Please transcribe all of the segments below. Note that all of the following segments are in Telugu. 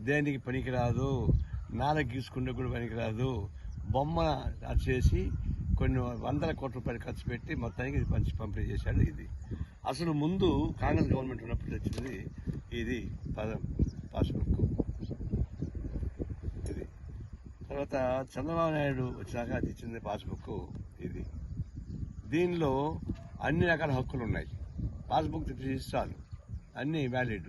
దేనికి పనికిరాదు? నాన గీసుకుంటే కూడా పనికిరాదు. బొమ్మ చేసి కొన్ని వందల కోట్ల రూపాయలు ఖర్చు పెట్టి మొత్తానికి ఇది పంచి పంపిణీ చేశాడు ఇది. అసలు ముందు కాంగ్రెస్ గవర్నమెంట్ ఉన్నప్పుడు వచ్చింది ఇది పదం పాస్బుక్. ఇది. తర్వాత చంద్రబాబు నాయుడు వచ్చాక అది ఇచ్చింది పాస్బుక్ ఇది. దీనిలో అన్ని రకాల హక్కులు ఉన్నాయి. పాస్బుక్ తీసి చాలు అన్ని వ్యాలిడ్.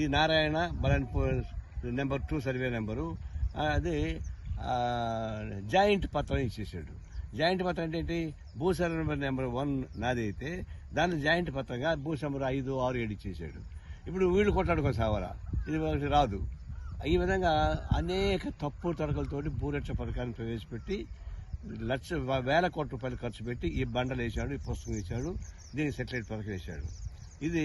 ఈ Narayana Balanpur number two survey number. అది జాయింట్ పత్రం ఇచ్చేసాడు. జాయింట్ పత్రం అంటే ఏంటి? భూసర్వే నెంబర్ నెంబర్ వన్ నాది అయితే దాన్ని జాయింట్ పత్రంగా భూ నెంబర్ ఐదు ఆరు ఏడు ఇచ్చేసాడు. ఇప్పుడు వీళ్ళు కొట్టాడుకో సావరా. ఇది ఒకటి రాదు. ఈ విధంగా అనేక తప్పు తడకలతోటి భూరక్ష పథకాన్ని ప్రవేశపెట్టి లక్ష వేల కోట్ల రూపాయలు ఖర్చు పెట్టి ఈ బండలు వేసాడు ఈ పుస్తకం వేశాడు దీనికి సెటిలైట్ పథకం వేశాడు. ఇది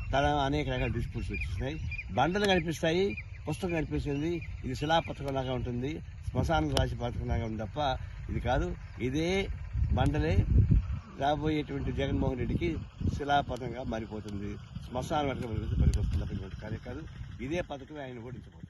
తన అనేక రకాల డిస్ప్యూట్స్ వచ్చేసినాయి. బండలు కనిపిస్తాయి పుస్తకం కనిపిస్తుంది. ఇది శిలా లాగా ఉంటుంది. శ్మశానం రాసి పథకం లాగా ఉంది తప్ప ఇది కాదు. ఇదే బండలే రాబోయేటువంటి జగన్మోహన్ రెడ్డికి శిలాపథంగా మారిపోతుంది. శ్మశానం పథకం పనికొస్తుంది తప్ప కాదు. ఇదే పథకమే ఆయన ఓడించబోతుంది